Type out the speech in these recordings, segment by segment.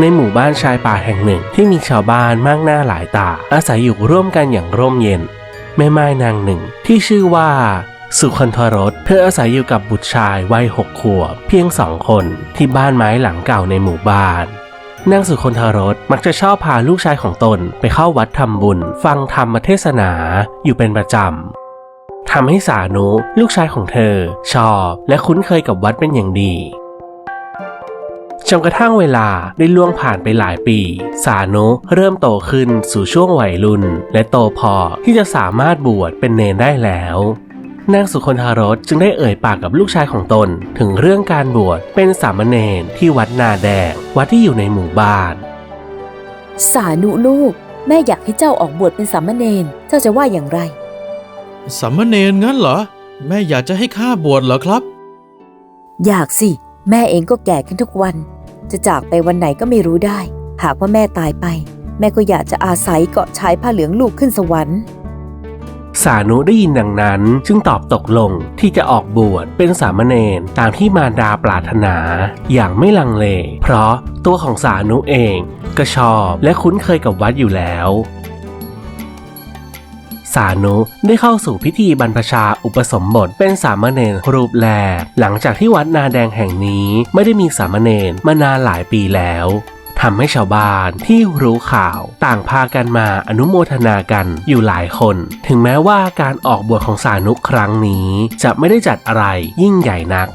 ในหมู่บ้านชายป่าแห่งหนึ่งที่มีชาวบ้านมากหน้าหลายตา อาศัยอยู่ร่วมกันอย่างร่มเย็น แม่ไม้นางหนึ่ง ที่ชื่อว่าสุคนทรสเธออาศัยอยู่กับบุตรชายวัยหกขวบเพียงสองคนที่บ้านไม้หลังเก่าในหมู่บ้านนางสุคนทรสมักจะชอบพาลูกชายของตนไปเข้าวัดทำบุญ ฟังธรรมเทศนาอยู่เป็นประจำทำให้สานุลูกชายของเธอ ชอบและคุ้นเคยกับวัดเป็นอย่างดี จนกระทั่งเวลาได้ล่วงผ่านไปหลายปี สานุเริ่มโตขึ้นสู่ช่วงวัยรุ่น และโตพอที่จะสามารถบวชเป็นเนนได้แล้วนางสุคนทารสจึงได้เอ่ยปากกับลูกชายของตน ถึงเรื่องการบวชเป็นสามเณรที่วัดนาแดง วัดที่อยู่ในหมู่บ้าน สานุลูก แม่อยากให้เจ้าออกบวชเป็นสามเณรเจ้าจะว่าอย่างไร สามเณรงั้นเหรอ แม่อยากจะให้ข้าบวชเหรอครับ อยากสิ แม่เองก็แก่ขึ้นทุกวัน จะจากไปวันไหนก็ไม่รู้ได้ หากว่าแม่ตายไป แม่ก็อยากจะอาศัยเกาะชายผ้าเหลืองลูกขึ้นสวรรค์ สานุได้ยินดังนั้นจึงตอบตกลงที่จะออกบวชเป็นสามเณรตามที่มารดาปรารถนา อย่างไม่ลังเล เพราะตัวของสานุเองก็ชอบและคุ้นเคยกับวัดอยู่แล้ว สานุได้เข้าสู่พิธีบรรพชาอุปสมบทเป็นสามเณรรูปแรกหลังจากที่วัดนาแดงแห่งนี้ไม่ได้มีสามเณรมานานหลายปีแล้วทำให้ชาวบ้านที่รู้ข่าวต่างพากันมาอนุโมทนากันอยู่หลายคน ถึงแม้ว่าการออกบวชของสานุครั้งนี้ จะไม่ได้จัดอะไรยิ่งใหญ่นัก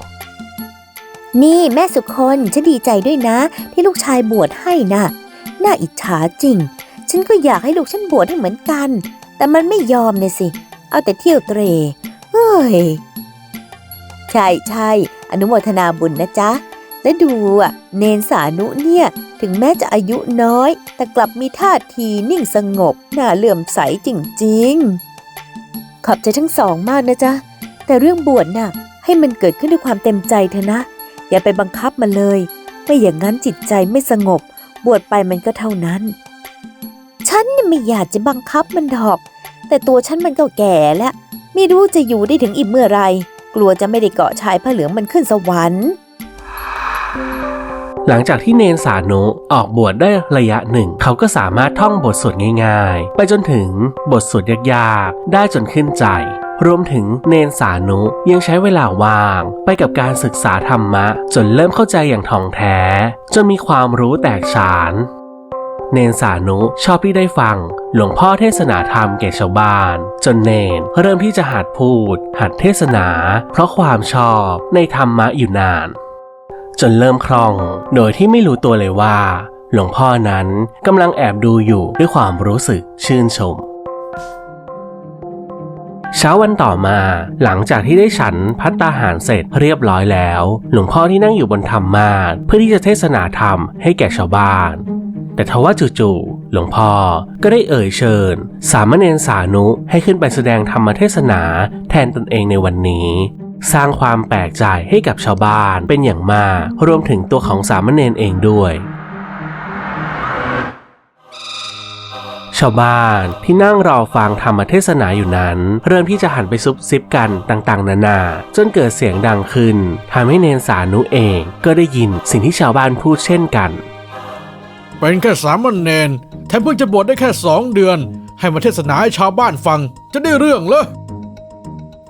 นี่แม่สุคนฉันดีใจด้วยนะ ที่ลูกชายบวชให้นะ่ะน่าอิจฉาจริง ฉันก็อยากให้ลูกฉันบวชให้เหมือนกัน แต่มันไม่ยอมเนี่ยสิ เอาแต่เที่ยวเตรเฮ้ย ใช่ใช่อนุโมทนาบุญนะจ๊ะ และดูอะ เนนสานุเนี่ย ถึงแม้จะอายุน้อย แต่กลับมีท่าทีนิ่งสงบ น่าเลื่อมใสจริง ๆ ขอบใจทั้งสองมากนะจ๊ะ แต่เรื่องบวชน่ะ ให้มันเกิดขึ้นด้วยความเต็มใจเถอะนะ อย่าไปบังคับมันเลย ไม่อย่างนั้นจิตใจไม่สงบ บวชไปมันก็เท่านั้น ฉันน่ะไม่อยากจะบังคับมันดอก แต่ตัวฉันมันก็แก่แล้ว ไม่รู้จะอยู่ได้ถึงอีกเมื่อไร กลัวจะไม่ได้เกาะชายผ้าเหลืองมันขึ้นสวรรค์ หลังจากที่เนนสานุออกบวชได้ระยะหนึ่ง เขาก็สามารถท่องบทสวดง่ายๆ ไปจนถึงบทสวดยากๆ ได้จนขึ้นใจรวมถึงเนนสานุยังใช้เวลาว่าง ไปกับการศึกษาธรรมะ จนเริ่มเข้าใจอย่างท่องแท้ จนมีความรู้แตกฉาน เนนสานุชอบที่ได้ฟัง หลวงพ่อเทศนาธรรมแก่ชาวบ้าน จนเนนเริ่มที่จะหัดพูด หัดเทศนา เพราะความชอบในธรรมะอยู่นาน จนเริ่มคล่อง โดยที่ไม่รู้ตัวเลยว่า หลวงพ่อนั้นกำลังแอบดูอยู่ด้วยความรู้สึกชื่นชมเช้าวันต่อมาหลังจากที่ได้ฉันพัตตาหารเสร็จเรียบร้อยแล้ว หลวงพ่อที่นั่งอยู่บนธรรมาสเพื่อที่จะเทศนาธรรมให้แก่ชาวบ้าน แต่ทว่าจู่ๆหลวงพ่อก็ได้เอ่ยเชิญ สามเณรสานุให้ขึ้นไปแสดงธรรมเทศนาแทนตนเองในวันนี้ สร้างความแปลกใจให้กับชาวบ้านเป็นอย่างมากรวมถึงตัวของสามเณรเองด้วยชาวบ้านที่นั่งรอฟังธรรมเทศนาอยู่นั้น เริ่มที่จะหันไปซุบซิบกันต่างๆ นานา จนเกิดเสียงดังขึ้นทำให้เนนสานุเองก็ได้ยินสิ่งที่ชาวบ้านพูดเช่นกัน เป็นแค่สามเณรแถมเพิ่งจะบวชได้แค่สองเดือน ให้มาเทศนาให้ชาวบ้านฟัง จะได้เรื่องเหรอ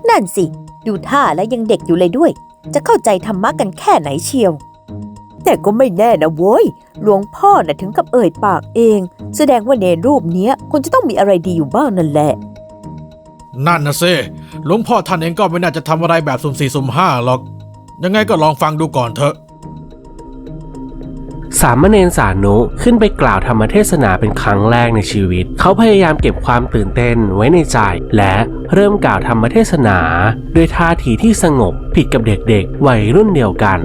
นั่นสิ ดูท่าแล้วยังเด็กอยู่เลยด้วย จะเข้าใจธรรมะกันแค่ไหนเชียว แต่ก็ไม่แน่นะโว้ยหลวงพ่อน่ะถึงกับเอ่ยปากเอง แสดงว่าเนรรูปเนี้ยคงจะต้องมีอะไรดีอยู่บ้างนั่นแหละ นั่นนะสิหลวงพ่อท่านเองก็ไม่น่าจะทำอะไรแบบสุ่มสี่สุ่มห้าหรอก ยังไงก็ลองฟังดูก่อนเถอะ สามเณรสานุขึ้นไปกล่าวธรรมเทศนาเป็นครั้งแรกในชีวิต เขาพยายามเก็บความตื่นเต้นไว้ในใจ และเริ่มกล่าวธรรมเทศนา ด้วยท่าทีที่สงบผิดกับเด็กๆ วัยรุ่นเดียวกัน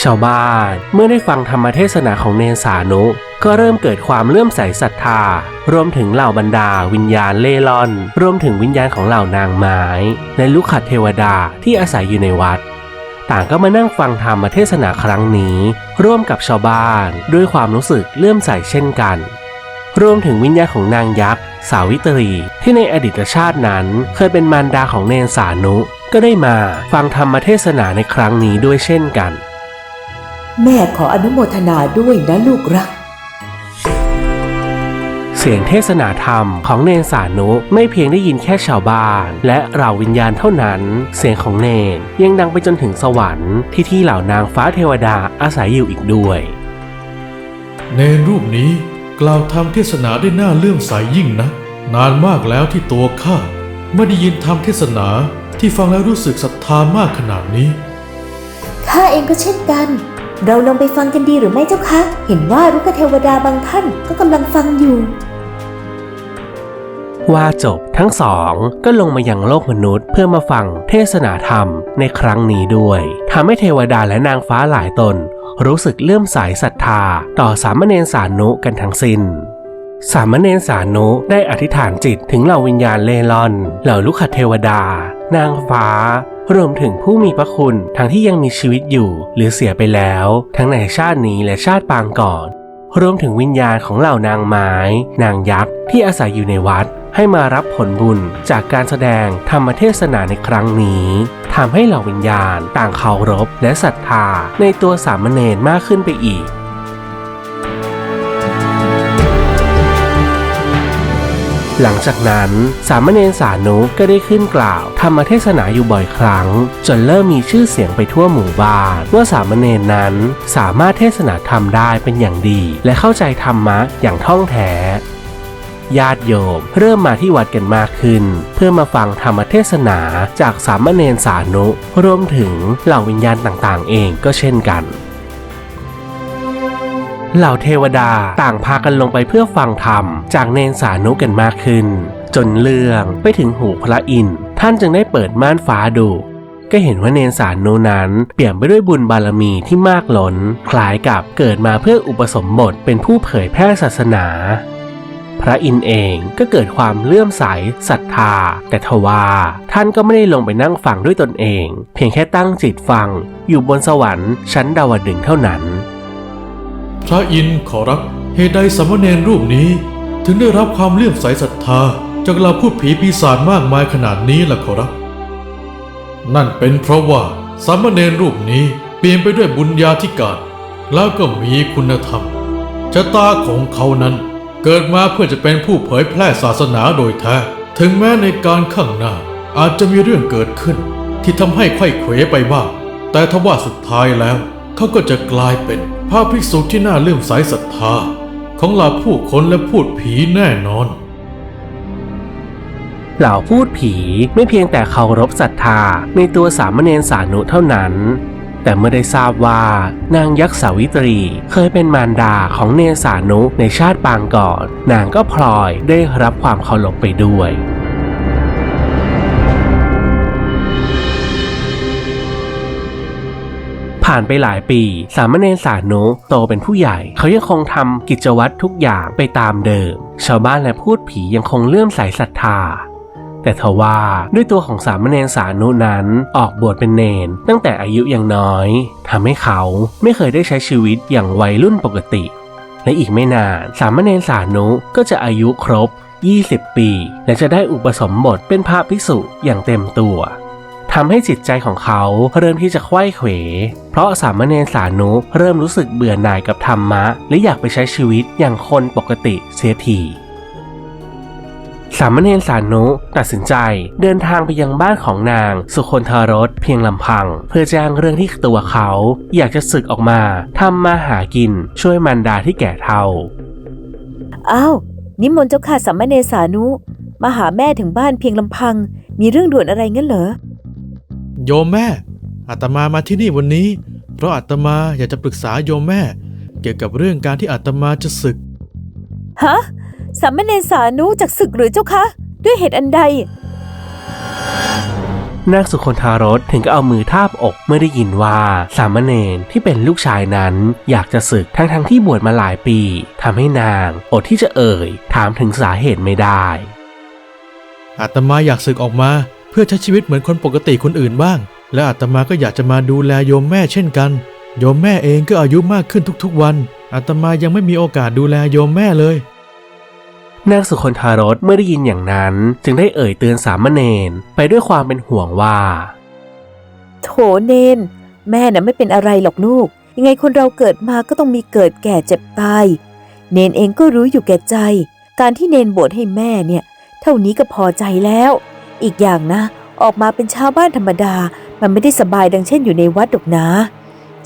ชาวบ้านเมื่อได้ฟังธรรมเทศนาของเนรสานุ ก็เริ่มเกิดความเลื่อมใสศรัทธา รวมถึงเหล่าบรรดาวิญญาณเล่ร่อน รวมถึงวิญญาณของเหล่านางไม้ และลูกขัดเทวดาที่อาศัยอยู่ในวัด ต่างก็มานั่งฟังธรรมเทศนาครั้งนี้ ร่วมกับชาวบ้าน ด้วยความรู้สึกเลื่อมใสเช่นกัน รวมถึงวิญญาณของนางยักษ์สาวิตรี ที่ในอดีตชาตินั้น เคยเป็นมารดาของเนนสานุ ก็ได้มาฟังธรรมเทศนาในครั้งนี้ด้วยเช่นกัน แม่ขออนุโมทนาด้วยนะลูกรัก เสียงเทศนาธรรมของเนนสานุไม่เพียงได้ยินแค่ชาวบ้าน และเหล่าวิญญาณเท่านั้น เสียงของเนนยังดังไปจนถึงสวรรค์ที่ที่เหล่านางฟ้าเทวดาอาศัยอยู่อีกด้วย เนรรูปนี้กล่าวธรรมเทศนาได้น่าเลื่อมใสยิ่งนะ นานมากแล้วที่ตัวข้าไม่ได้ยินธรรมเทศนาที่ฟังแล้วรู้สึกศรัทธามากขนาดนี้ ข้าเองก็เช่นกัน เราลองไปฟังกันดีหรือไม่เจ้าคะ เห็นว่ารุกขเทวดาบางท่านก็กำลังฟังอยู่ ว่าจบทั้งสองก็ลงมายังโลกมนุษย์ เพื่อมาฟังเทศนาธรรมในครั้งนี้ด้วยทำให้เทวดาและนางฟ้าหลายตน รู้สึกเลื่อมใสศรัทธา ต่อสามเณรสานุกันทั้งสิน้นสามเณรสานุได้อธิษฐานจิตถึงเหล่าวิญญาณเล่ร่อน เหล่าลูกขเทวดา นางฟ้า รวมถึงผู้มีพระคุณทั้งที่ยังมีชีวิตอยู่ หรือเสียไปแล้ว ทั้งในชาตินี้และชาติปางก่อน รวมถึงวิญญาณของเหล่านางไม้ นางยักษ์ที่อาศัยอยู่ในวัด ให้มารับผลบุญจากการแสดงธรรมเทศนาในครั้งนี้ทำให้เหล่าวิญญาณต่างเคารพและศรัทธาในตัวสามเณรมากขึ้นไปอีกหลังจากนั้นสามเณรสานุก็ได้ขึ้นกล่าวธรรมเทศนาอยู่บ่อยครั้ง จนเริ่มมีชื่อเสียงไปทั่วหมู่บ้านว่าสามเณรนั้นสามารถเทศนาธรรมได้เป็นอย่างดี และเข้าใจธรรมะอย่างท่องแท้ ญาติโยม เริ่มมาที่วัดกันมากขึ้น เพื่อมาฟังธรรมเทศนาจากสามเณรสานุรวมถึงเหล่าวิญญาณต่างๆ เองก็เช่นกันเหล่าเทวดาต่างพากันลงไปเพื่อฟังธรรม จากเนนสานุกันมากขึ้น จนเรื่องไปถึงหูพระอินทร์ท่านจึงได้เปิดม่านฟ้าดู ก็เห็นว่าเนนสานุนั้นเปี่ยมไปด้วยบุญบารมีที่มากล้น คล้ายกับเกิดมาเพื่ออุปสมบทเป็นผู้เผยแพร่ศาสนา พระอินทร์เองก็เกิดความเลื่อมใสศรัทธา แต่ทว่าท่านก็ไม่ได้ลงไปนั่งฟังด้วยตนเอง เพียงแค่ตั้งจิตฟัง อยู่บนสวรรค์ชั้นดาวดึงเท่านั้น พระอินทร์ขอรับเหตุใดสามเณรรูปนี้ ถึงได้รับความเลื่อมใสศรัทธา จากเหล่าพูดผีปีศาจมากมายขนาดนี้ล่ะขอรับ นั่นเป็นเพราะว่าสามเณรรูปนี้เปลี่ยนไปด้วยบุญญาธิการ แล้วก็มีคุณธรรมชะตาของเขานั้น เกิดมาเพื่อจะเป็นผู้เผยแพร่ศาสนาโดยแท้ ถึงแม้ในการข้างหน้าอาจจะมีเรื่องเกิดขึ้น ที่ทำให้ไข้เขวไปบ้าง แต่ทว่าสุดท้ายแล้ว เขาก็จะกลายเป็นพระภิกษุที่น่าเลื่อมใสศรัทธา ของเหล่าผู้คนและพูดผีแน่นอนเหล่าพูดผีไม่เพียงแต่เคารพศรัทธาในตัวสามเณรสานุเท่านั้น แต่เมื่อได้ทราบว่านางยักษ์สาวิตรี เคยเป็นมารดาของเนสานุในชาติปางก่อน นางก็พลอยได้รับความเคารพไปด้วยผ่านไปหลายปี สามเณรสานุโตเป็นผู้ใหญ่ เขายังคงทำกิจวัตรทุกอย่างไปตามเดิม ชาวบ้านและพูดผียังคงเลื่อมใสศรัทธา แต่ทว่าด้วยตัวของสามเณรสานุนั้นออกบวชเป็นเนน ตั้งแต่อายุยังน้อยทำให้เขาไม่เคยได้ใช้ชีวิตอย่างวัยรุ่นปกติ และอีกไม่นานสามเณรสานุก็จะอายุครบ 20 ปี และจะได้อุปสมบทเป็นพระภิกษุอย่างเต็มตัวทำให้จิตใจของเขาเริ่มที่จะไขว้เขว เพราะสามเณรสานุเริ่มรู้สึกเบื่อหน่ายกับธรรมะ และอยากไปใช้ชีวิตอย่างคนปกติเสียที สามเณรสานุตัดสินใจเดินทางไปยังบ้านของนาง สุคนทารสเพียงลำพัง เพื่อแจ้งเรื่องที่ตัวเขา อยากจะศึกออกมาทำมาหากิน ช่วยมันดาที่แก่เฒ่าอ้าวนิมนต์เจ้าค่ะสัมมาเนสานุ มาหาแม่ถึงบ้านเพียงลำพัง มีเรื่องด่วนอะไรงั้นเหรอโยมแม่อาตมามาที่นี่วันนี้ เพราะอาตมาอยากจะปรึกษาโยมแม่ เกี่ยวกับเรื่องการที่อาตมาจะศึกฮะ สัมมาเนสานุจากศึกหรือเจ้าคะ ด้วยเหตุอันใด นางสุคนทารสถึงก็เอามือทาบอกเมื่อได้ยินว่าสามเณรที่เป็นลูกชายนั้น อยากจะศึกทั้งๆทที่บวชมาหลายปีทำให้นางอดที่จะเอ่ย ถามถึงสาเหตุไม่ได้อาตมาอยากศึกออกมา เพื่อใช้ชีวิตเหมือนคนปกติคนอื่นบ้าง และอาตมาก็อยากจะมาดูแลโยมแม่เช่นกัน โยมแม่เองก็อายุมากขึ้นทุกๆวันอาตมายังไม่มีโอกาสดูแลโยมแม่เลย นางสุคนทารสเมื่อได้ยินอย่างนั้นจึงได้เอ่ยเตือนสามเณรไปด้วยความเป็นห่วงว่า โถเนน แม่น่ะไม่เป็นอะไรหรอกลูก ยังไงคนเราเกิดมาก็ต้องมีเกิดแก่เจ็บตาย เนนเองก็รู้อยู่แก่ใจ การที่เนนบวชให้แม่เนี่ย เท่านี้ก็พอใจแล้ว อีกอย่างนะ ออกมาเป็นชาวบ้านธรรมดา มันไม่ได้สบายดังเช่นอยู่ในวัดดอกนะ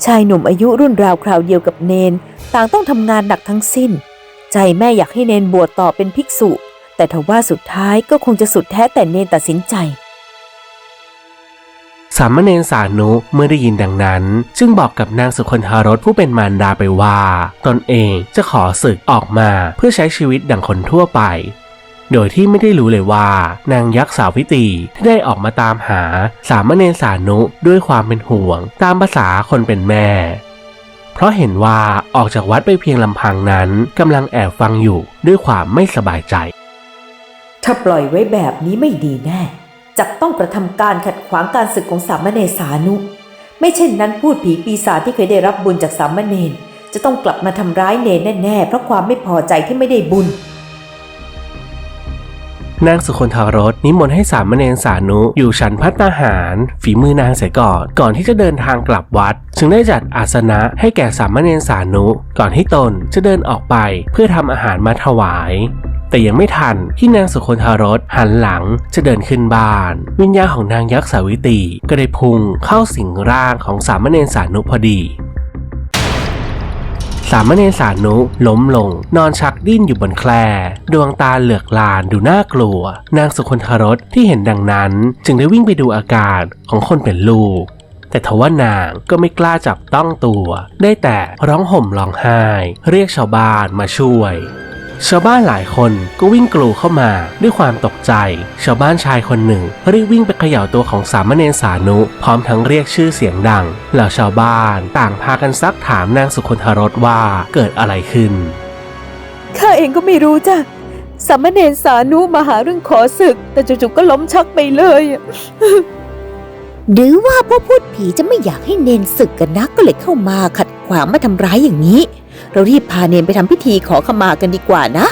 ชายหนุ่มอายุรุ่นราวคราวเดียวกับเนน ต่างต้องทำงานหนักทั้งสิ้น ใจแม่อยากให้เนนบวชต่อเป็นภิกษุ แต่ทว่าสุดท้ายก็คงจะสุดแท้แต่เนนตัดสินใจ สามเณรสานุเมื่อได้ยินดังนั้น จึงบอกกับนางสุคนทารสผู้เป็นมารดาไปว่า ตนเองจะขอศึกออกมาเพื่อใช้ชีวิตดังคนทั่วไปโดยที่ไม่ได้รู้เลยว่านางยักษ์สาวิตรีที่ได้ออกมาตามหาสามเณรสานุด้วยความเป็นห่วง ตามภาษาคนเป็นแม่ เพราะเห็นว่าออกจากวัดไปเพียงลำพังนั้นกำลังแอบฟังอยู่ด้วยความไม่สบายใจ ถ้าปล่อยไว้แบบนี้ไม่ดีแน่จะต้องกระทำการขัดขวางการศึกของสามเณรสานุ ไม่เช่นนั้นพูดผีปีศาจที่เคยได้รับบุญจากสามเณรจะต้องกลับมาทำร้ายเนรแน่ๆเพราะความไม่พอใจที่ไม่ได้บุญ นางสุคนทารสนิมนต์ให้สามเณรสานุอยู่ฉันพัตตาหาร ฝีมือนางเสียก่อนก่อนที่จะเดินทางกลับวัด จึงได้จัดอาสนะให้แก่สามเณรสานุ ก่อนที่ตนจะเดินออกไปเพื่อทำอาหารมาถวายแต่ยังไม่ทันที่นางสุคนทารสหันหลังจะเดินขึ้นบ้าน วิญญาณของนางยักษ์สาวิตีก็ได้พุ่งเข้าสิงร่างของสามเณรสานุพอดี สามเณรสานุล้มลง นอนชักดิ้นอยู่บนแคลดวงตาเหลือกลานดูน่ากลัว นางสุคนทรสที่เห็นดังนั้น จึงได้วิ่งไปดูอาการของคนเป็นลูก แต่ทว่านางก็ไม่กล้าจับต้องตัว ได้แต่ร้องห่มร้องไห้ เรียกชาวบ้านมาช่วย ชาวบ้านหลายคนก็วิ่งกลูเข้ามาด้วยความตกใจ ชาวบ้านชายคนหนึ่งรีบวิ่งไปเขย่าตัวของสามเณรสานุ พร้อมทั้งเรียกชื่อเสียงดัง เหล่าชาวบ้านต่างพากันซักถามนางสุคนทารสว่าเกิดอะไรขึ้น ข้าเองก็ไม่รู้จ้ะสามเณรสานุมาหาเรื่องขอศึก แต่จู่ๆก็ล้มชักไปเลย หรือว่าพวกพูดผีจะไม่อยากให้เนนศึกกันนักก็เลยเข้ามาขัดขวางมาทำร้ายอย่างนี้ เรารีบพาเนนไปทำพิธีขอขมากันดีกว่านะ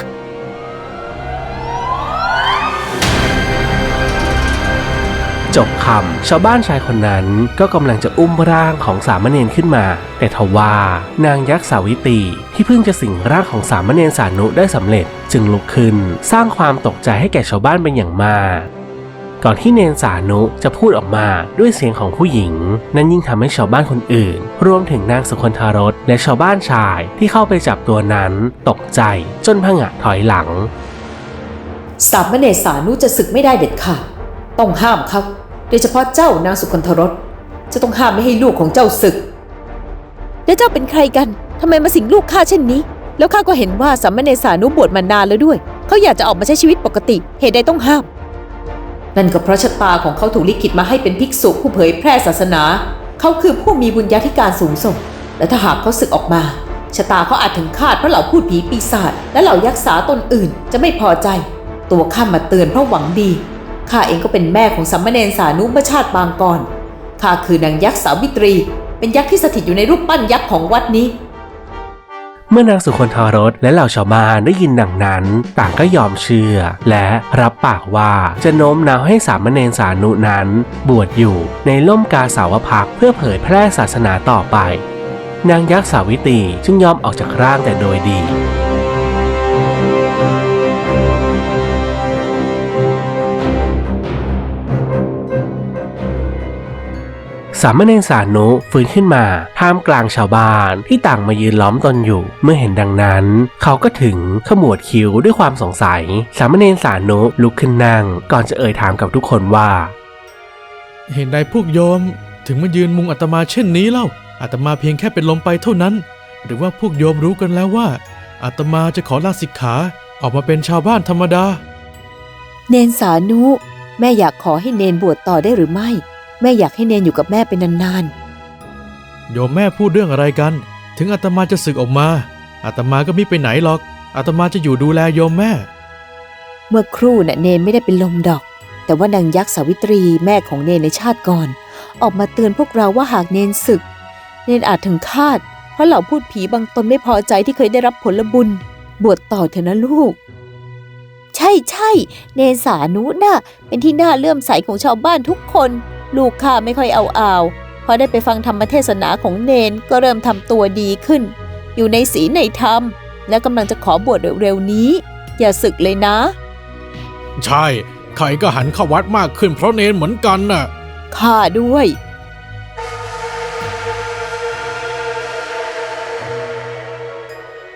จบคำชาวบ้านชายคนนั้นก็กำลังจะอุ้มร่างของสามเณรขึ้นมา แต่ทว่านางยักษ์สาวิตรีที่เพิ่งจะสิงร่างของสามเณรสานุได้สำเร็จ จึงลุกขึ้น สร้างความตกใจให้แก่ชาวบ้านเป็นอย่างมาก ก่อนที่เนนสานุจะพูดออกมาด้วยเสียงของผู้หญิง นั้นยิ่งทำให้ชาวบ้านคนอื่น รวมถึงนางสุคนทารสและชาวบ้านชายที่เข้าไปจับตัวนั้น ตกใจจนผงะถอยหลัง สามเณรสานุจะศึกไม่ได้เด็ดขาดต้องห้ามเขาโดยเฉพาะเจ้านางสุคนทรสจะต้องห้ามไม่ให้ลูกของเจ้าศึก แล้วเจ้าเป็นใครกันทำไมมาสิงลูกข้าเช่นนี้ แล้วข้าก็เห็นว่าสามเณรสานุบวชมานานแล้วด้วย เขาอยากจะออกมาใช้ชีวิตปกติ เหตุใดต้องห้าม นั่นก็เพราะชะตาของเขาถูกลิขิตมาให้เป็นภิกษุผู้เผยแพร่ศาสนา เขาคือผู้มีบุญญาธิการสูงส่ง และถ้าหากเขาศึกออกมาชะตาเขาอาจถึงคาดเพราะเหล่าพูดผีปีศาจและเหล่ายักษ์สาตนอื่นจะไม่พอใจ ตัวข้ามาเตือนเพราะหวังดีข้าเองก็เป็นแม่ของสัมมเนรสานุเมื่อชาติบางก่อนข้าคือนางยักษ์สาวิตรี เป็นยักษ์ที่สถิตอยู่ในรูปปั้นยักษ์ของวัดนี้ มื่อนางสุคนทรสและเหล่าชาวบ้านได้ยินดังนั้น ต่างก็ยอมเชื่อ และรับปากว่าจะโน้มน้าวให้สามเณรสานุนั้น บวชอยู่ในล่มกาสาวพักเพื่อเผยแพร่ศาสนาต่อไป นางยักษ์สาวิตรีจึงยอมออกจากร่างแต่โดยดี สามเณรสานุฟื้นขึ้นมาท่ามกลางชาวบ้านที่ต่างมายืนล้อมตนอยู่ เมื่อเห็นดังนั้น เขาก็ถึงขมวดคิ้วด้วยความสงสัย สามเณรสานุลุกขึ้นนั่ง ก่อนจะเอ่ยถามกับทุกคนว่า เห็นใดพวกโยมถึงมายืนมุงอาตมาเช่นนี้เล่าอาตมาเพียงแค่เป็นลมไปเท่านั้น หรือว่าพวกโยมรู้กันแล้วว่าอาตมาจะขอลาสิกขาออกมาเป็นชาวบ้านธรรมดา เนนสานุ แม่อยากขอให้เนนบวชต่อได้หรือไม่ แม่อยากให้เนนอยู่กับแม่เป็นนานโยมแม่พูดเรื่องอะไรกัน ถึงอาตมาจะสึกออกมาอาตมาก็ไม่ไปไหนหรอกอาตมาจะอยู่ดูแลโยมแม่ๆเมื่อครู่น่ะเนนไม่ได้เป็นลมดอก แต่ว่านางยักษ์สาวิตรีแม่ของเนนในชาติก่อน ออกมาเตือนพวกเราว่าหากเนนศึก เนนอาจถึงคาด เพราะเหล่าพูดผีบางตนไม่พอใจที่เคยได้รับผลบุญ บวชต่อเถอะนะลูก ใช่ใช่เนนสานุน่ะเป็นที่น่าเลื่อมใสของชาวบ้านทุกคน ลูกข้าไม่ค่อยเอาอาวพอได้ไปฟังธรรมเทศนาของเนนก็เริ่มทำตัวดีขึ้น อยู่ในศีลในธรรม และกำลังจะขอบวชเร็วๆนี้ อย่าสึกเลยนะ ใช่ ใครก็หันเข้าวัดมากขึ้นเพราะเนนเหมือนกันน่ะข้าด้วย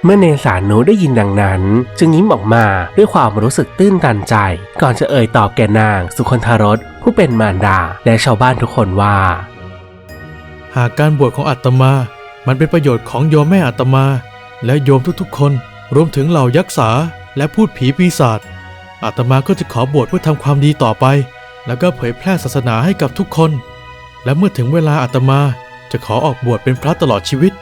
เมื่อเนสานุได้ยินดังนั้น จึงยิ้มออกมาด้วยความรู้สึกตื้นตันใจ ก่อนจะเอ่ยตอบแก่นางสุคนทรสผู้เป็นมารดาและชาวบ้านทุกคนว่า หากการบวชของอาตมา มันเป็นประโยชน์ของโยมแม่อาตมา และโยมทุกๆ คน รวมถึงเหล่ายักษ์สาและพูดผีปีศาจอาตมาก็จะขอบวชเพื่อทำความดีต่อไป แล้วก็เผยแพร่ศาสนาให้กับทุกคน และเมื่อถึงเวลาอาตมาจะขอออกบวชเป็นพระตลอดชีวิต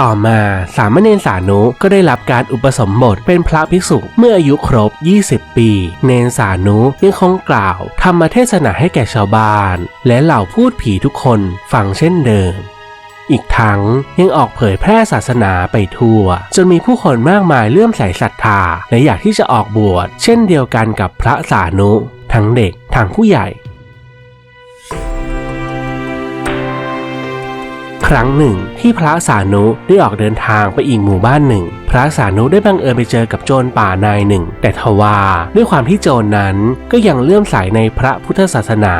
ต่อมาสามเณรสานุก็ได้รับการอุปสมบทเป็นพระภิกษุเมื่ออายุครบ 20 ปี เนนสานุยังคงกล่าวธรรมเทศนาให้แก่ชาวบ้าน และเหล่าพูดผีทุกคนฟังเช่นเดิมอีกทั้งยังออกเผยแพร่ศาสนาไปทั่ว จนมีผู้คนมากมายเลื่อมใสศรัทธา และอยากที่จะออกบวชเช่นเดียวกันกับพระสานุ ทั้งเด็กทั้งผู้ใหญ่ ครั้งหนึ่ง ที่พระสานุได้ออกเดินทางไปอีกหมู่บ้านหนึ่ง พระสานุได้บังเอิญไปเจอกับโจรป่านายหนึ่ง แต่ทว่าด้วยความที่โจรนั้นก็ยังเลื่อมใสในพระพุทธศาสนา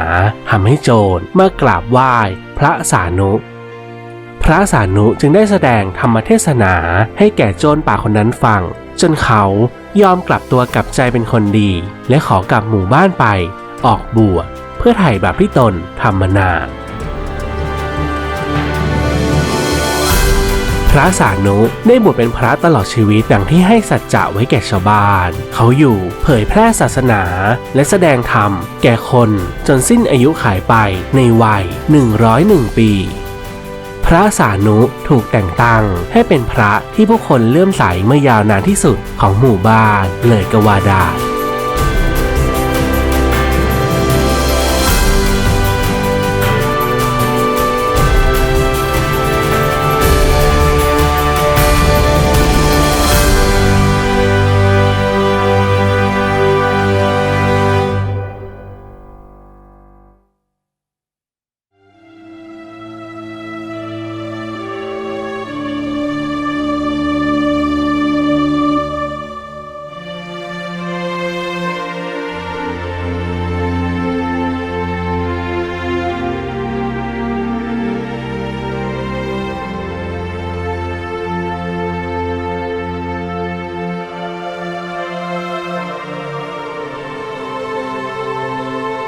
ทำให้โจรมากราบไหว้พระสานุพระสานุจึงได้แสดงธรรมเทศนาให้แก่โจรป่าคนนั้นฟัง จนเขายอมกลับตัวกลับใจเป็นคนดี และขอกลับหมู่บ้านไป ออกบวชเพื่อไถ่บาปที่ตนทำมานาน พระสานุได้บวชเป็นพระตลอดชีวิตดังที่ให้สัจจะไว้แก่ชาวบ้าน เขาอยู่เผยแพร่ศาสนา และแสดงธรรม แก่คนจนสิ้นอายุขายไปในวัย 101 ปีพระสานุถูกแต่งตั้งให้เป็นพระที่ผู้คนเลื่อมใสเมื่อยาวนานที่สุดของหมู่บ้านเลยกว่าได้